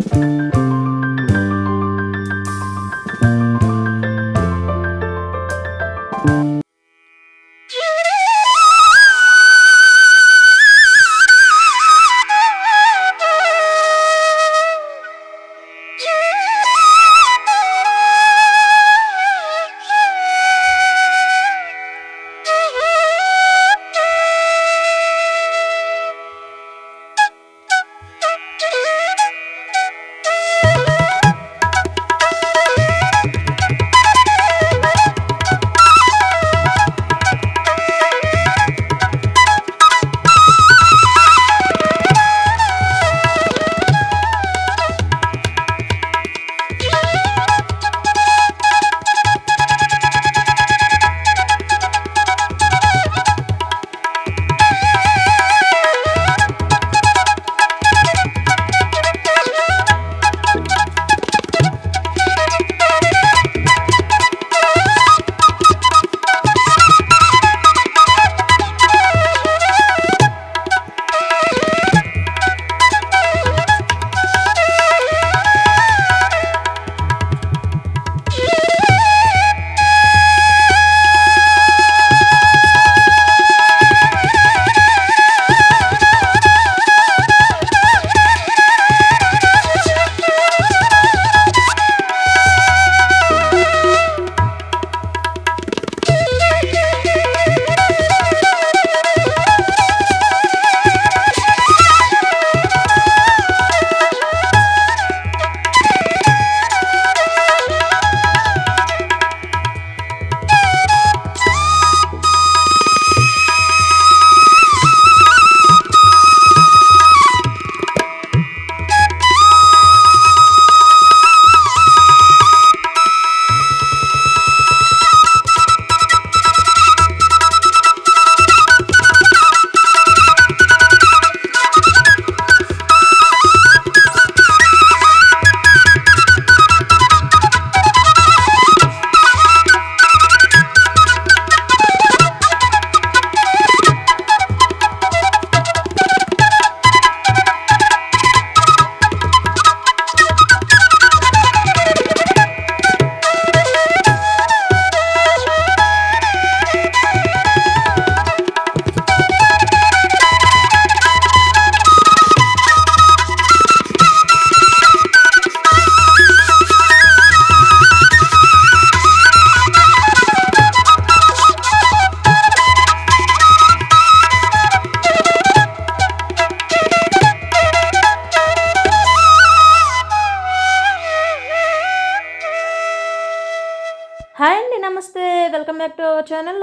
Hi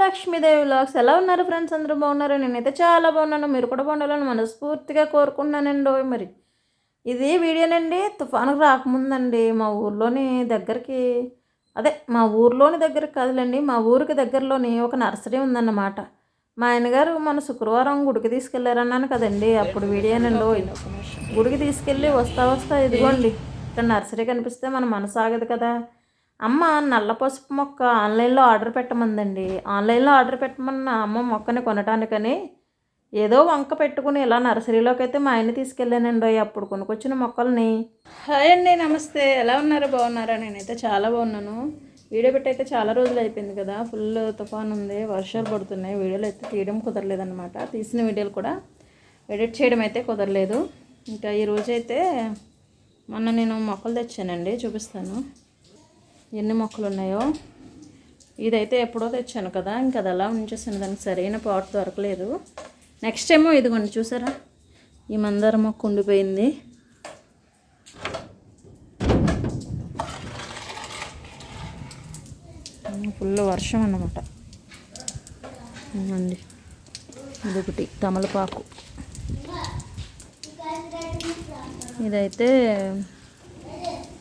Lakshmidevi vlogs ఎలా ఉన్నారు friends అందరూ బాగున్నారు? నేనైతే చాలా బాగున్నాను. మీరు కూడా బాగుండాలని మనస్ఫూర్తిగా కోరుకుంటున్నానండి. మరి ఇది వీడియోనండి. తుఫానుకు రాకముందండి మా ఊర్లోని దగ్గరికి. అదే మా ఊర్లోని దగ్గరికి కదలండి. మా ఊరికి దగ్గరలోని ఒక నర్సరీ ఉందన్నమాట. మా ఆయనగారు మన శుక్రవారం గుడికి తీసుకెళ్ళారన్నాను కదండి. అప్పుడు వీడియోనండి గుడికి తీసుకెళ్ళి వస్తా వస్తా ఇదిగోండి. ఇక్కడ నర్సరీ కనిపిస్తే మన మనసు ఆగదు కదా. అమ్మ నల్ల పసుపు మొక్క ఆన్లైన్లో ఆర్డర్ పెట్టమందండి. ఆన్లైన్లో ఆర్డర్ పెట్టమన్న అమ్మ మొక్కని కొనటానికని ఏదో వంక పెట్టుకుని ఇలా నర్సరీలోకి అయితే మా ఆయన తీసుకెళ్ళానండి అప్పుడు కొనుక్కొచ్చిన మొక్కల్ని. హాయ్ అండి నమస్తే. ఎలా ఉన్నారు? బాగున్నారా? నేనైతే చాలా బాగున్నాను. వీడియో పెట్టి అయితే చాలా రోజులు అయిపోయింది కదా. ఫుల్ తుఫాన్ ఉంది వర్షాలు పడుతున్నాయి. వీడియోలు అయితే తీయడం కుదరలేదన్నమాట. తీసిన వీడియోలు కూడా ఎడిట్ చేయడం అయితే కుదరలేదు. ఇంకా ఈరోజైతే మొన్న నేను మొక్కలు తెచ్చానండి చూపిస్తాను. ఎన్ని మొక్కలు ఉన్నాయో ఇదైతే ఎప్పుడో తెచ్చాను కదా ఇంకా అది అలా ఉంచేసాను. దానికి సరైన పాట్ దొరకలేదు. నెక్స్ట్ ఏమో ఇదిగోండి చూసారా? ఈ మందార మొక్క ఉండిపోయింది. ఫుల్ వర్షం అన్నమాట. అండి ఇదొకటి తమలపాకు. ఇదైతే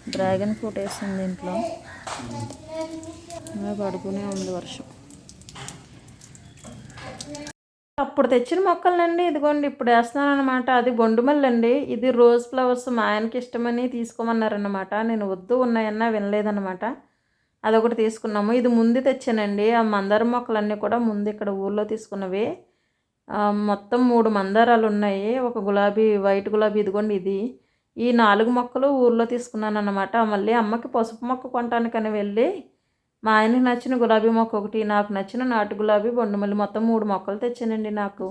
డ్రాగన్ ఫ్రూట్ వేసింది దీంట్లో. పడుకునే ఉంది వర్షం. అప్పుడు తెచ్చిన మొక్కలనండి ఇదిగోండి ఇప్పుడు వేస్తున్నాను అనమాట అది బొండుమల్లండి అండి ఇది రోజ్ ఫ్లవర్స్ మా ఆయనకి ఇష్టమని తీసుకోమన్నారనమాట నేను వద్దు ఉన్నాయన్నా వినలేదన్నమాట. అదొకటి తీసుకున్నాము. ఇది ముందు తెచ్చానండి. ఆ మందార మొక్కలన్నీ కూడా ముందు ఇక్కడ ఊర్లో తీసుకున్నవి. మొత్తం మూడు మందారాలు ఉన్నాయి. ఒక గులాబీ వైట్ గులాబీ ఇదిగోండి ఇది. ఈ నాలుగు మొక్కలు ఊర్లో తీసుకున్నాను అన్నమాట మళ్ళీ అమ్మకి పసుపు మొక్క కొనటానికని వెళ్ళి మా ఆయనకి నచ్చిన గులాబీ మొక్క ఒకటి నాకు నచ్చిన నాటు గులాబీ బొండుమల్లి మొత్తం మూడు మొక్కలు తెచ్చానండి నాకు.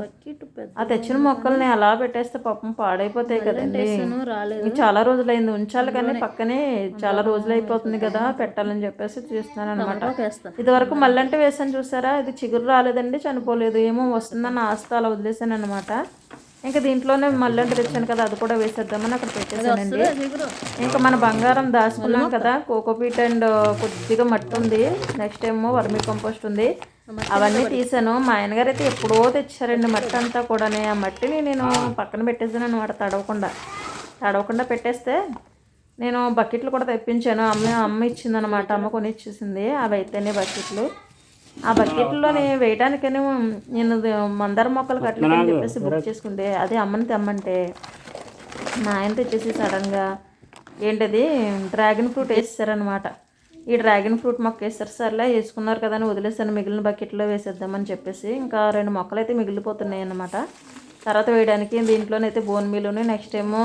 ఆ తెచ్చిన మొక్కల్ని అలా పెట్టేస్తే పాపం పాడైపోతాయి కదండి. చాలా రోజులైంది. ఉంచాలి కానీ పక్కనే చాలా రోజులు అయిపోతుంది కదా పెట్టాలని చెప్పేసి చూస్తున్నాను అనమాట వేస్తా. ఇదివరకు మళ్ళంటే వేసాను చూసారా? ఇది చిగురు రాలేదండి చనిపోలేదు. ఏమో వస్తుందని ఆస్త అలా వదిలేసాను అనమాట ఇంకా దీంట్లోనే మళ్ళంటే తెచ్చాను కదా అది కూడా వేసేద్దామని అక్కడ పెట్టేశానండి. చిగురు ఇంకా మన బంగారం దాచుకున్నాం కదా కోకోపీట్ అండ్ కొద్దిగా మట్టి ఉంది. నెక్స్ట్ ఏమో వర్మీ కంపోస్ట్ ఉంది. అవన్నీ తీసాను మా ఆయనగారు అయితే ఎప్పుడో తెచ్చారండి మట్టి అంతా కూడా ఆ మట్టిని నేను పక్కన పెట్టేసాను అనమాట తడవకుండా. తడవకుండా పెట్టేస్తే నేను బకెట్లు కూడా తెప్పించాను. అమ్మ అమ్మ ఇచ్చిందనమాట అమ్మ కొని ఇచ్చేసింది అవి అయితేనే బకెట్లు. ఆ బకెట్లోని వేయడానికని నేను మందార మొక్కలు కట్టలేదని చెప్పేసి బుక్ చేసుకుంటే అదే అమ్మని తెమ్మంటే మా ఆయన తెచ్చేసి సడన్గా ఏంటది డ్రాగన్ ఫ్రూట్ వేసేసారనమాట ఈ డ్రాగన్ ఫ్రూట్ మొక్క వేస్తారు సర్లే వేసుకున్నారు కదా అని వదిలేసాను మిగిలిన బకెట్లో వేసేద్దామని చెప్పేసి ఇంకా రెండు మొక్కలు అయితే మిగిలిపోతున్నాయి అన్నమాట. తర్వాత వేయడానికి దీంట్లోనైతే బోన్ మీలోని నెక్స్ట్ ఏమో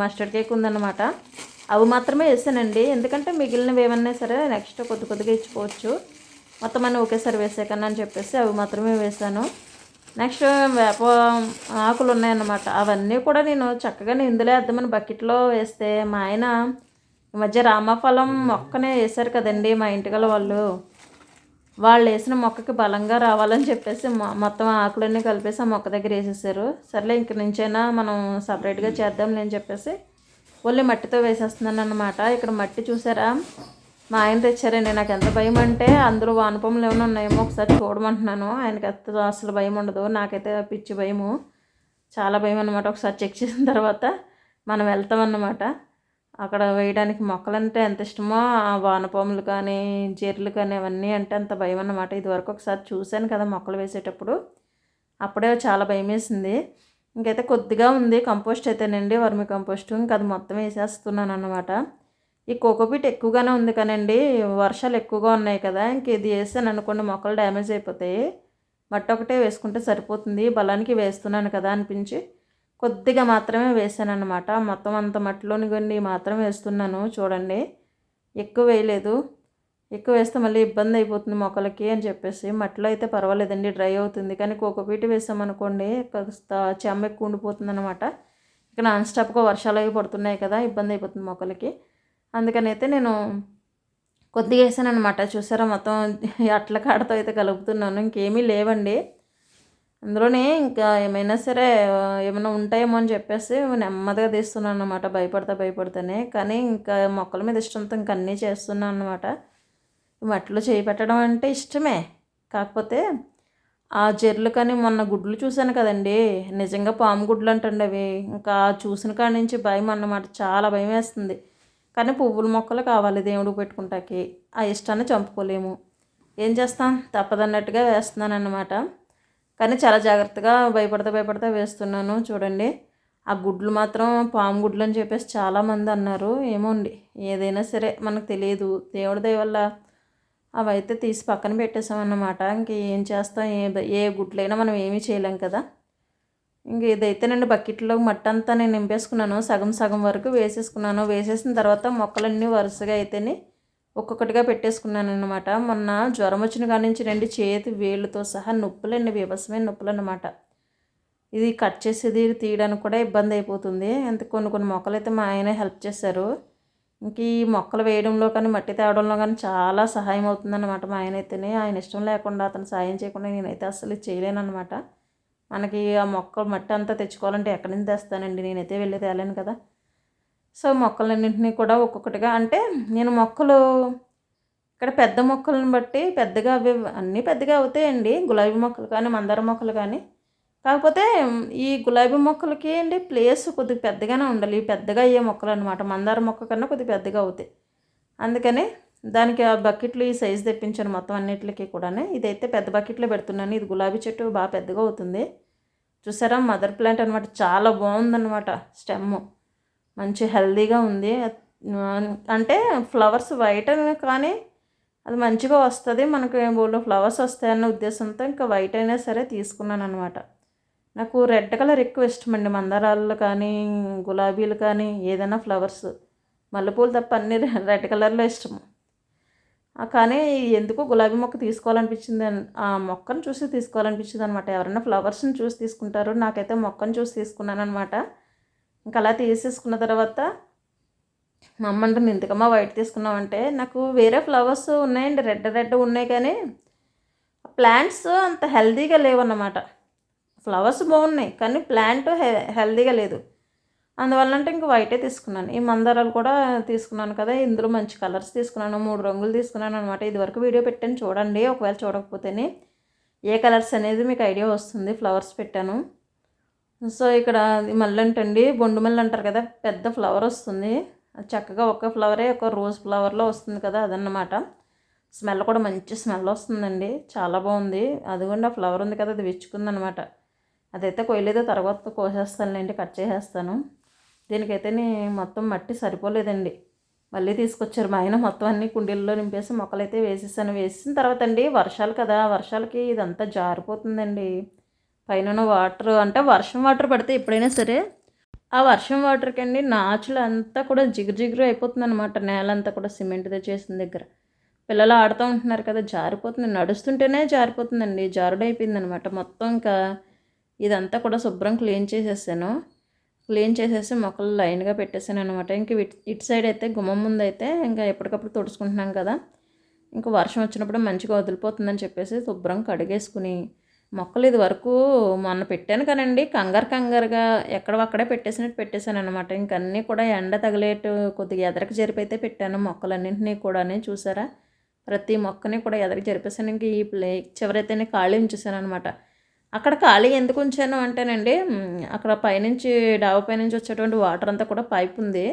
మస్టర్డ్ కేక్ ఉందన్నమాట. అవి మాత్రమే వేసానండి ఎందుకంటే మిగిలినవి ఏమన్నా సరే నెక్స్ట్ కొద్ది కొద్దిగా ఇచ్చుకోవచ్చు. మొత్తం అన్నీ ఒకేసారి వేసేకన్నా అని చెప్పేసి అవి మాత్రమే వేసాను. నెక్స్ట్ వేప ఆకులు ఉన్నాయన్నమాట. అవన్నీ కూడా నేను చక్కగా ఇందులో వేద్దామని బకెట్లో వేస్తే మా ఆయన ఈ మధ్య రామఫలం మొక్కనే వేశారు కదండి మా ఇంటిగల వాళ్ళు. వాళ్ళు వేసిన మొక్కకి బలంగా రావాలని చెప్పేసి మొత్తం ఆకులన్నీ కలిపేసి ఆ మొక్క దగ్గర వేసేసారు. సర్లే ఇంక నుంచైనా మనం సపరేట్గా చేద్దాం అని చెప్పేసి ఓన్లీ మట్టితో వేసేస్తున్నాను అనమాట ఇక్కడ మట్టి చూసారా? మా ఆయన తెచ్చారండి. నాకు ఎంత భయం అంటే అందులో వానపములు ఏమైనా ఉన్నాయేమో ఒకసారి చూడమంటున్నాను. ఆయనకి అంత అసలు భయం ఉండదు. నాకైతే పిచ్చి భయము. చాలా భయం అనమాట ఒకసారి చెక్ చేసిన తర్వాత మనం వెళ్తామన్నమాట అక్కడ వేయడానికి మొక్కలంటే ఎంత ఇష్టమో ఆ వానపాములు కానీ జీర్లు కానీ అవన్నీ అంటే అంత భయం అన్నమాట. ఇదివరకు ఒకసారి చూశాను కదా మొక్కలు వేసేటప్పుడు. అప్పుడే చాలా భయం వేసింది. ఇంకైతే కొద్దిగా ఉంది. కంపోస్ట్ అయితేనండి వర్మి కంపోస్ట్ ఇంకా అది మొత్తం వేసేస్తున్నాను అన్నమాట. ఈ కోకోపీట్ ఎక్కువగానే ఉంది కానండి వర్షాలు ఎక్కువగా ఉన్నాయి కదా ఇంక ఇది వేసాను అనుకోండి మొక్కలు డ్యామేజ్ అయిపోతాయి. మట్టి ఒకటే వేసుకుంటే సరిపోతుంది బలానికి వేస్తున్నాను కదా అనిపించి కొద్దిగా మాత్రమే వేసాను అనమాట మొత్తం అంత మట్టిలోని కొన్ని మాత్రం వేస్తున్నాను చూడండి. ఎక్కువ వేయలేదు. ఎక్కువ వేస్తే మళ్ళీ ఇబ్బంది అయిపోతుంది మొక్కలకి అని చెప్పేసి. మట్టిలో అయితే పర్వాలేదండి డ్రై అవుతుంది. కానీ కోకోపీట్ వేసామనుకోండి కాస్త చెమ్మ ఎక్కువ ఉండిపోతుంది అనమాట ఇక నాన్ స్టాప్గా వర్షాలు అవి పడుతున్నాయి కదా ఇబ్బంది అయిపోతుంది మొక్కలకి. అందుకని అయితే నేను కొద్దిగా వేసాను అనమాట చూసారా మొత్తం అట్ల కాడతో అయితే కలుపుతున్నాను. ఇంకేమీ లేవండి. అందులోనే ఇంకా ఏమైనా సరే ఏమైనా ఉంటాయేమో అని చెప్పేసి నెమ్మదిగా తీస్తున్నాను అనమాట భయపడతా భయపడితేనే. కానీ ఇంకా మొక్కల మీద ఇష్టంతో ఇంక అన్నీ చేస్తున్నాను అనమాట మట్టిలో చేయి పెట్టడం అంటే ఇష్టమే. కాకపోతే ఆ జెర్లు కానీ మొన్న గుడ్లు చూశాను కదండి. నిజంగా పాము గుడ్లు అంటండి అవి. ఇంకా చూసిన కాడి నుంచి భయం అన్నమాట. చాలా భయం వేస్తుంది. కానీ పువ్వుల మొక్కలు కావాలి దేవుడు పెట్టుకుంటాకి. ఆ ఇష్టాన్ని చంపుకోలేము. ఏం చేస్తాం? తప్పదన్నట్టుగా వేస్తున్నాను అన్నమాట కానీ చాలా జాగ్రత్తగా భయపడతా భయపడతా వేస్తున్నాను. చూడండి. ఆ గుడ్లు మాత్రం పాము గుడ్లు అని చెప్పేసి చాలామంది అన్నారు. ఏమోండి ఏదైనా సరే మనకు తెలియదు. దేవుడి దయ వల్ల తీసి పక్కన పెట్టేసామన్నమాట ఇంక ఏం చేస్తాం? ఏ ఏ గుడ్లైనా మనం ఏమీ చేయలేం కదా. ఇంక ఇదైతేనండి బకెట్లో మట్టి అంతా నేను నింపేసుకున్నాను. సగం సగం వరకు వేసేసుకున్నాను. వేసేసిన తర్వాత మొక్కలన్నీ వరుసగా అయితేనే ఒక్కొక్కటిగా పెట్టేసుకున్నాను అనమాట మొన్న జ్వరం వచ్చిన కాడి నుంచి రెండు చేతి వేళ్ళతో సహా నొప్పులండి వివసమైన నొప్పులు అనమాట ఇది కట్ చేసేది తీయడానికి కూడా ఇబ్బంది అయిపోతుంది. అంత కొన్ని కొన్ని మొక్కలు అయితే మా ఆయన హెల్ప్ చేశారు. ఇంక ఈ మొక్కలు వేయడంలో కానీ మట్టి తేవడంలో కానీ చాలా సహాయం అవుతుందన్నమాట మా ఆయన అయితేనే ఆయన ఇష్టం లేకుండా అతను సాయం చేయకుండా నేనైతే అస్సలు ఇది చేయలేను అనమాట మనకి ఆ మొక్కలు మట్టి అంతా తెచ్చుకోవాలంటే ఎక్కడి నుంచి తెస్తానండి? నేనైతే వెళ్ళి తేలేను కదా. సో మొక్కలన్నింటినీ కూడా ఒక్కొక్కటిగా అంటే నేను మొక్కలు ఇక్కడ పెద్ద మొక్కలను బట్టి పెద్దగా అవి అన్నీ పెద్దగా అవుతాయండి. గులాబీ మొక్కలు కానీ మందార మొక్కలు కానీ. కాకపోతే ఈ గులాబీ మొక్కలకి అండి ప్లేస్ కొద్దిగా పెద్దగానే ఉండాలి. పెద్దగా అయ్యే మొక్కలు అనమాట మందార మొక్క కన్నా కొద్దిగా పెద్దగా అవుతాయి. అందుకని దానికి ఆ బకెట్లు ఈ సైజు తెప్పించాను మొత్తం అన్నిటికీ కూడా ఇదైతే పెద్ద బకెట్లో పెడుతున్నాను. ఇది గులాబీ చెట్టు బాగా పెద్దగా అవుతుంది. చూసారా? మదర్ ప్లాంట్ అనమాట చాలా బాగుందన్నమాట స్టెమ్. మంచి హెల్దీగా ఉంది. అంటే ఫ్లవర్స్ వైట్ అని కానీ అది మంచిగా వస్తుంది. మనకి బోల్లో ఫ్లవర్స్ వస్తాయన్న ఉద్దేశంతో ఇంకా వైట్ అయినా సరే తీసుకున్నాను అనమాట నాకు రెడ్ కలర్ ఎక్కువ ఇష్టం అండి మందారాలు కానీ గులాబీలు కానీ ఏదైనా ఫ్లవర్స్. మల్లెపూలు తప్ప అన్ని రెడ్ కలర్లో ఇష్టం. కానీ ఎందుకో గులాబీ మొక్క తీసుకోవాలనిపించింది ఆ మొక్కను చూసి తీసుకోవాలనిపించింది అనమాట ఎవరైనా ఫ్లవర్స్ని చూసి తీసుకుంటారు. నాకైతే మొక్కను చూసి తీసుకున్నాను అనమాట ఇంకా అలా తీసేసుకున్న తర్వాత మా అమ్మ అంటే ఎందుకమ్మా వైట్ తీసుకున్నామంటే నాకు వేరే ఫ్లవర్స్ ఉన్నాయండి. రెడ్ రెడ్ ఉన్నాయి కానీ ప్లాంట్స్ అంత హెల్తీగా లేవన్నమాట. ఫ్లవర్స్ బాగున్నాయి కానీ ప్లాంట్ హె హెల్తీగా లేదు. అందువల్ల అంటే ఇంక వైటే తీసుకున్నాను. ఈ మందారాలు కూడా తీసుకున్నాను కదా ఇందులో మంచి కలర్స్ తీసుకున్నాను మూడు రంగులు తీసుకున్నాను అనమాట ఇదివరకు వీడియో పెట్టాను చూడండి. ఒకవేళ చూడకపోతేనే ఏ కలర్స్ అనేది మీకు ఐడియా వస్తుంది ఫ్లవర్స్ పెట్టాను. సో ఇక్కడ మళ్ళీ బొండు మల్లి అంటారు కదా పెద్ద ఫ్లవర్ వస్తుంది. చక్కగా ఒక ఫ్లవరే ఒక రోజ్ ఫ్లవర్లో వస్తుంది కదా అదన్నమాట. స్మెల్ కూడా మంచి స్మెల్ వస్తుందండి. చాలా బాగుంది. అదిగోండి ఆ ఫ్లవర్ ఉంది కదా అది విచ్చుకుందనమాట అదైతే కొయ్యలేదో తర్వాత కోసేస్తానులేండి కట్ చేసేస్తాను. దీనికైతే నీ మొత్తం మట్టి సరిపోలేదండి. మళ్ళీ తీసుకొచ్చారు మా ఆయన మొత్తం అన్ని కుండీల్లో నింపేసి మొక్కలైతే వేసేసాను. వేసిన తర్వాత అండి వర్షాలు కదా వర్షాలకి ఇదంతా జారిపోతుందండి. పైన వాటర్ అంటే వర్షం వాటర్ పడితే ఎప్పుడైనా సరే ఆ వర్షం వాటర్కి అండి నాచులు అంతా కూడా జిగురు జిగురు అయిపోతుంది అనమాట నేల అంతా కూడా సిమెంట్తో చేసిన దగ్గర. పిల్లలు ఆడుతూ ఉంటున్నారు కదా జారిపోతుంది. నడుస్తుంటేనే జారిపోతుందండి. జారుడు అనమాట మొత్తం ఇంకా ఇదంతా కూడా శుభ్రం క్లీన్ చేసేసాను. క్లీన్ చేసేసి మొక్కలు లైన్గా పెట్టేసాను అనమాట ఇంక ఇటు సైడ్ అయితే గుమ్మం ముందు అయితే ఇంకా ఎప్పటికప్పుడు తుడుచుకుంటున్నాం కదా. ఇంకా వర్షం వచ్చినప్పుడు మంచిగా వదిలిపోతుందని చెప్పేసి శుభ్రం కడిగేసుకుని మొక్కలు ఇది వరకు మొన్న పెట్టాను కానండి. కంగారు కంగారుగా ఎక్కడవక్కడే పెట్టేసినట్టు పెట్టేశాను అనమాట ఇంకన్నీ కూడా ఎండ తగిలేటు కొద్దిగా ఎదరికి జరిపైతే పెట్టాను మొక్కలన్నింటినీ కూడా చూసారా. ప్రతి మొక్కని కూడా ఎదరికి జరిపేసాను. ఇంక ఈ ప్లే చివరైతేనే ఖాళీ ఉంచేసాను అనమాట అక్కడ ఖాళీ ఎందుకు ఉంచాను అంటేనండి అక్కడ పైనుంచి డాబా పైనుంచి వచ్చేటువంటి వాటర్ అంతా కూడా పైప్ ఉంది.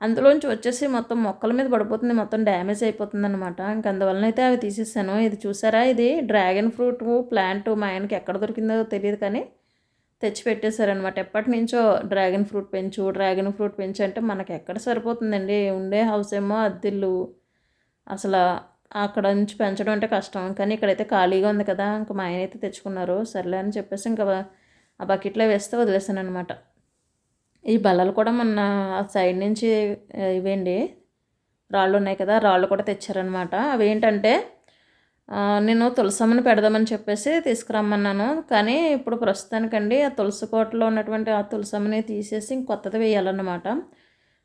అందులోంచి వచ్చేసి మొత్తం మొక్కల మీద పడిపోతుంది మొత్తం డ్యామేజ్ అయిపోతుంది అనమాట ఇంకా అందువలన అయితే అవి తీసేసాను. ఇది చూసారా? ఇది డ్రాగన్ ఫ్రూట్ ప్లాంట్ మా ఆయనకి ఎక్కడ దొరికిందో తెలియదు కానీ తెచ్చి పెట్టేశారనమాట ఎప్పటి నుంచో డ్రాగన్ ఫ్రూట్ పెంచు డ్రాగన్ ఫ్రూట్ పెంచు అంటే మనకి ఎక్కడ సరిపోతుందండి? ఉండే హౌస్ ఏమో అద్దిల్లు. అసలు అక్కడ నుంచి పెంచడం అంటే కష్టం. కానీ ఇక్కడైతే ఖాళీగా ఉంది కదా ఇంకా మా ఆయన అయితే తెచ్చుకున్నారు. సర్లే అని చెప్పేసి ఇంకా ఆ బకెట్లో వేస్తే వదిలేసాను అనమాట ఈ బల్లలు కూడా మొన్న ఆ సైడ్ నుంచి ఇవేండి రాళ్ళు ఉన్నాయి కదా రాళ్ళు కూడా తెచ్చారనమాట అవి ఏంటంటే నేను తులసమ్మని పెడదామని చెప్పేసి తీసుకురమ్మన్నాను. కానీ ఇప్పుడు ప్రస్తుతానికండి ఆ తులసి కోటలో ఉన్నటువంటి ఆ తులసమ్మని తీసేసి ఇంకొత్తది వేయాలన్నమాట.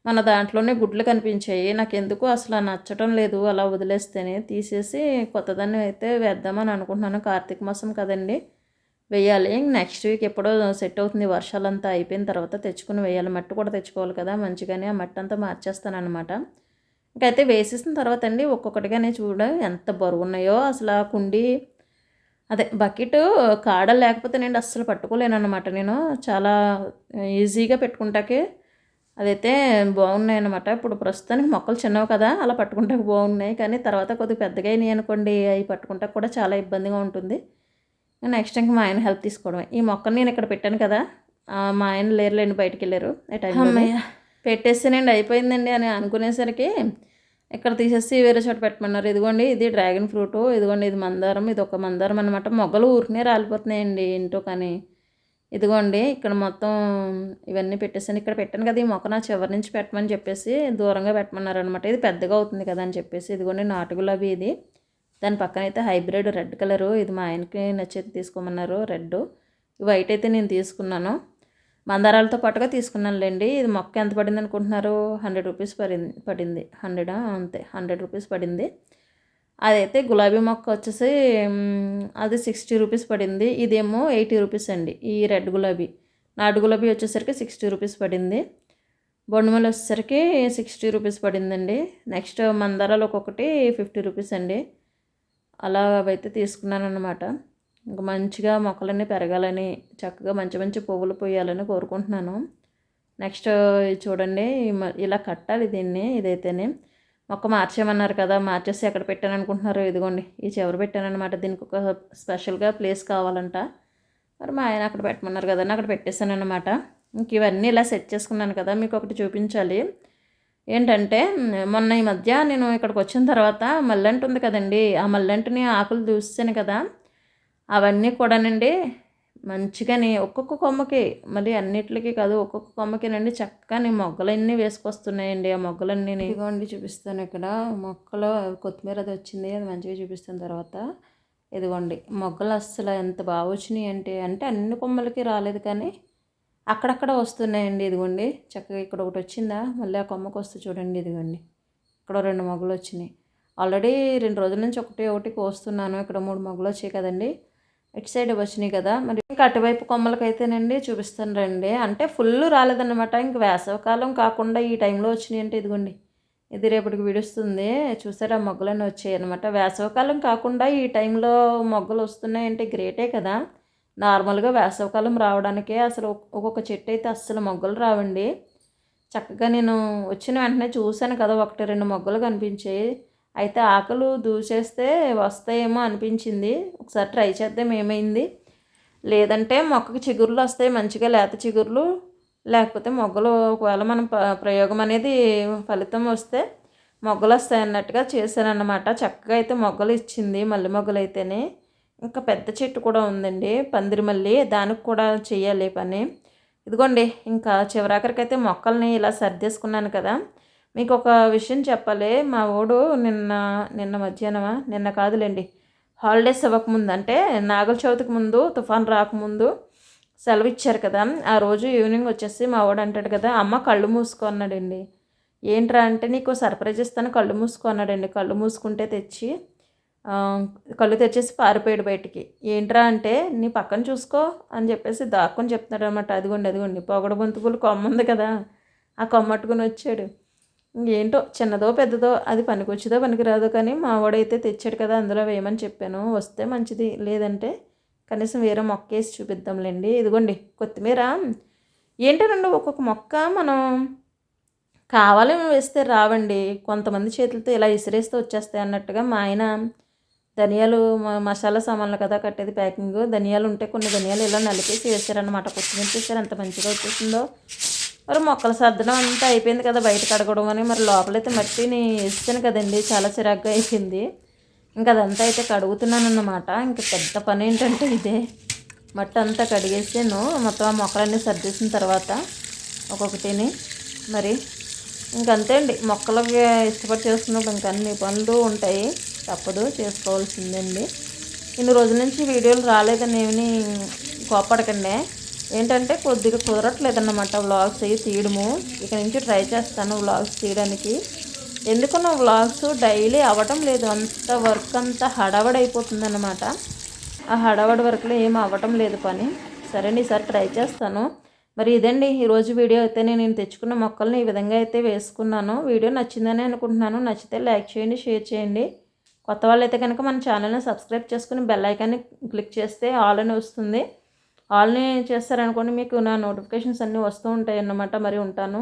మన దాంట్లోనే గుడ్లు కనిపించాయి. నాకు ఎందుకు అసలు నచ్చటం లేదు. అలా వదిలేస్తేనే తీసేసి కొత్తదాన్ని అయితే వేద్దామని అనుకుంటున్నాను. కార్తీక మాసం కదండి. వేయాలి. నెక్స్ట్ వీక్ ఎప్పుడో సెట్ అవుతుంది. వర్షాలంతా అయిపోయిన తర్వాత తెచ్చుకుని వేయాలి. మట్టి కూడా తెచ్చుకోవాలి కదా. మంచిగానే ఆ మట్టి అంతా మార్చేస్తాను అనమాట ఇంకైతే వేసేసిన తర్వాత అండి ఒక్కొక్కటిగానే చూడ ఎంత బరువు ఉన్నాయో అసలు ఆ కుండి అదే బకెట్ కాడ లేకపోతే నేను అస్సలు పట్టుకోలేను అనమాట నేను. చాలా ఈజీగా పెట్టుకుంటాకే అదైతే బాగున్నాయి అనమాట ఇప్పుడు ప్రస్తుతానికి మొక్కలు చిన్నవి కదా అలా పట్టుకుంటాక బాగున్నాయి. కానీ తర్వాత కొద్దిగా పెద్దగా అయినాయి అనుకోండి అవి పట్టుకుంటాక కూడా చాలా ఇబ్బందిగా ఉంటుంది. నెక్స్ట్ ఇంకా మా ఆయన హెల్ప్ తీసుకోవడమే. ఈ మొక్కని నేను ఇక్కడ పెట్టాను కదా మా ఆయన లేరులేండి బయటికి వెళ్ళారు ఆ టైంలో పెట్టేసానండి అయిపోయిందండి అని అనుకునేసరికి ఇక్కడ తీసేసి వేరే చోట పెట్టమన్నారు. ఇదిగోండి ఇది డ్రాగన్ ఫ్రూట్ ఇదిగోండి ఇది మందారం ఇది ఒక మందారం అనమాట మొగ్గలు ఊరికనే రాలిపోతున్నాయండి ఏంటో కానీ. ఇదిగోండి ఇక్కడ మొత్తం ఇవన్నీ పెట్టేసాను ఇక్కడ పెట్టాను కదా ఈ మొక్క నా చివరి నుంచి పెట్టమని చెప్పేసి దూరంగా పెట్టమన్నారు అనమాట ఇది పెద్దగా అవుతుంది కదా అని చెప్పేసి ఇదిగోండి నాటు గులాబీ ఇది. దాని పక్కన అయితే హైబ్రిడ్ రెడ్ కలరు. ఇది మా ఆయనకి నచ్చేది తీసుకోమన్నారు రెడ్ వైట్ అయితే నేను తీసుకున్నాను. మందారాలతో పాటుగా తీసుకున్నానులేండి. ఇది మొక్క ఎంత పడింది అనుకుంటున్నారు? హండ్రెడ్ రూపీస్ పడింది పడింది. హండ్రెడా? అంతే హండ్రెడ్ రూపీస్ పడింది. అదైతే గులాబీ మొక్క వచ్చేసి అది సిక్స్టీ రూపీస్ పడింది. ఇదేమో ఎయిటీ రూపీస్ అండి ఈ రెడ్ గులాబీ. నాటు గులాబీ వచ్చేసరికి సిక్స్టీ రూపీస్ పడింది. బొండుమల్లి వచ్చేసరికి సిక్స్టీ రూపీస్ పడిందండి. నెక్స్ట్ మందారాలు ఒక్కొక్కటి ఫిఫ్టీ రూపీస్ అండి. అలా అవైతే తీసుకున్నాను అనమాట ఇంకా మంచిగా మొక్కలన్నీ పెరగాలని చక్కగా మంచి మంచి పువ్వులు పోయాలని కోరుకుంటున్నాను. నెక్స్ట్ చూడండి ఇలా కట్టాలి దీన్ని ఇదైతేనే. మొక్క మార్చేయమన్నారు కదా మార్చేసి ఎక్కడ పెట్టాను అనుకుంటున్నారు ఇదిగోండి ఈ చివరి పెట్టాను అనమాట దీనికి ఒక స్పెషల్గా ప్లేస్ కావాలంట. మరి మా ఆయన అక్కడ పెట్టమన్నారు కదా అక్కడ పెట్టేశాను ఇంక ఇవన్నీ ఇలా సెట్ చేసుకున్నాను కదా మీకు ఒకటి చూపించాలి. ఏంటంటే మొన్న ఈ మధ్య నేను ఇక్కడికి వచ్చిన తర్వాత మల్లెంట ఉంది కదండి ఆ మల్లెంటని ఆకులు చూసాను కదా అవన్నీ కూడానండి మంచిగానే ఒక్కొక్క కొమ్మకి మరి అన్నిటికీ కాదు ఒక్కొక్క కొమ్మకినండి. చక్కని మొగ్గలన్నీ వేసుకొస్తున్నాయండి. ఆ మొగ్గలన్నీ ఇదిగోండి చూపిస్తాను ఇక్కడ. మొక్కలో కొత్తిమీర అది వచ్చింది అది మంచిగా చూపిస్తాను తర్వాత. ఇదిగోండి మొగ్గలు అస్సలు ఎంత బాగా వచ్చినాయి అంటే అంటే అన్ని కొమ్మలకి రాలేదు కానీ అక్కడక్కడ వస్తున్నాయండి. ఇదిగోండి చక్కగా ఇక్కడ ఒకటి వచ్చిందా? మళ్ళీ ఆ కొమ్మకు వస్తే చూడండి. ఇదిగోండి ఇక్కడ రెండు మొగ్గలు వచ్చినాయి. ఆల్రెడీ రెండు రోజుల నుంచి ఒకటి ఒకటి కోస్తున్నాను. ఇక్కడ మూడు మొగ్గలు వచ్చాయి కదండి. ఇటు సైడ్ వచ్చినాయి కదా. మరి ఇంకా అటువైపు కొమ్మలకైతేనండి చూపిస్తాను రండి. అంటే ఫుల్ రాలేదన్నమాట. ఇంక వేసవకాలం కాకుండా ఈ టైంలో వచ్చినాయి అంటే ఇదిగోండి. ఇది రేపటికి విడుస్తుంది. చూసారా మొగ్గలన్నీ వచ్చాయి అనమాట వేసవకాలం కాకుండా ఈ టైంలో మొగ్గలు వస్తున్నాయంటే గ్రేటే కదా. నార్మల్గా వేసవకాలం రావడానికే అసలు ఒక్కొక్క చెట్టు అయితే అస్సలు మొగ్గలు రావండి. చక్కగా నేను వచ్చిన వెంటనే చూశాను కదా. ఒకటి రెండు మొగ్గలు కనిపించాయి. అయితే ఆకులు దూసేస్తే వస్తాయేమో అనిపించింది. ఒకసారి ట్రై చేద్దాం ఏమైంది. లేదంటే మొక్కకి చిగుర్లు వస్తాయి మంచిగా లేత చిగుర్లు. లేకపోతే మొగ్గలు ఒకవేళ మనం ప్రయోగం అనేది ఫలితం వస్తే మొగ్గలు వస్తాయి అన్నట్టుగా చేశానన్నమాట. చక్కగా అయితే మొగ్గలు ఇచ్చింది మల్లె మొగ్గలు అయితేనే. ఇంకా పెద్ద చెట్టు కూడా ఉందండి పందిరి మల్లి. దానికి కూడా చేయాలి పని. ఇదిగోండి ఇంకా చివరాఖరికైతే మొక్కల్ని ఇలా సర్దేసుకున్నాను కదా. మీకు ఒక విషయం చెప్పాలి. మా ఓడు నిన్న నిన్న మధ్యాహ్నమా? నిన్న కాదులేండి. హాలిడేస్ ఇవ్వకముందు అంటే నాగల చవితికి ముందు తుఫాన్ రాకముందు సెలవు ఇచ్చారు కదా. ఆ రోజు ఈవినింగ్ వచ్చేసి మా వాడు అంటాడు కదా అమ్మ కళ్ళు మూసుకో అన్నాడండి. ఏంట్రా అంటే నీకు సర్ప్రైజ్ ఇస్తాను కళ్ళు మూసుకో అన్నాడండి. కళ్ళు మూసుకుంటే తెచ్చి కళ్ళు తెచ్చేసి పారిపోయాడు బయటికి. ఏంట్రా అంటే నీ పక్కన చూసుకో అని చెప్పేసి దాక్కుని చెప్తున్నాడు అనమాట అదిగోండి అదిగోండి పొగడ బొంతుకులు కొమ్మ ఉంది కదా ఆ కొమ్మట్టుకుని వచ్చాడు. ఏంటో చిన్నదో పెద్దదో అది పనికొచ్చిందో పనికిరాదో కానీ మా వాడైతే తెచ్చాడు కదా అందులో వేయమని చెప్పాను. వస్తే మంచిది లేదంటే కనీసం వేరే మొక్క వేసి చూపిద్దాంలేండి. ఇదిగోండి కొత్తిమీర. ఏంటనండి ఒక్కొక్క మొక్క మనం కావాలి వేస్తే రావండి. కొంతమంది చేతులతో ఇలా ఇసిరేస్తే వచ్చేస్తాయి అన్నట్టుగా మా ఆయన ధనియాలు మసాలా సామాన్లు కదా కట్టేది ప్యాకింగ్. ధనియాలు ఉంటే కొన్ని ధనియాలు ఇలా నలిపేసి వేసారనమాట కొత్తిమీర చేశారు ఎంత మంచిగా వచ్చేసిందో. మరి మొక్కలు సర్దడం అంతా అయిపోయింది కదా బయట కడగడం అని. మరి లోపలైతే మట్టిని వేస్తాను కదండి. చాలా చిరాగ్గా అయిపోయింది. ఇంకా అదంతా అయితే కడుగుతున్నాను అన్నమాట ఇంకా పెద్ద పని ఏంటంటే ఇదే. మట్టి అంతా కడిగేసాను. మొత్తం ఆ మొక్కలన్నీ సర్దేసిన తర్వాత ఒక్కొక్కటిని మరి ఇంకంతే అండి. మొక్కలకి ఇష్టపడి చేస్తున్నప్పుడు ఇంకా అన్ని పనులు ఉంటాయి. తప్పదు చేసుకోవాల్సిందండి ఇన్ని రోజుల నుంచి వీడియోలు రాలేదని ఏమని కోపడకండి ఏంటంటే కొద్దిగా కుదరట్లేదన్నమాట వ్లాగ్స్ అవి తీయడము. ఇక నుంచి ట్రై చేస్తాను వ్లాగ్స్ తీయడానికి. ఎందుకు నా వ్లాగ్స్ డైలీ అవ్వటం లేదు. అంత వర్క్ అంతా హడావడి అయిపోతుంది ఆ హడావడి వర్క్లో ఏం అవ్వటం లేదు పని. సరే ఈసారి ట్రై చేస్తాను. మరి ఇదండి. ఈరోజు వీడియో అయితే నేను తెచ్చుకున్న మొక్కల్ని ఈ విధంగా అయితే వేసుకున్నాను. వీడియో నచ్చిందని అనుకుంటున్నాను. నచ్చితే లైక్ చేయండి షేర్ చేయండి. కొత్త వాళ్ళైతే కనుక మన ఛానల్ని సబ్స్క్రైబ్ చేసుకుని బెల్ ఐకాన్ని క్లిక్ చేస్తే ఆల్ అని వస్తుంది. ఆల్ని చేస్తారనుకోండి మీకు నా నోటిఫికేషన్స్ అన్నీ వస్తూ ఉంటాయి అన్నమాట మరి ఉంటాను.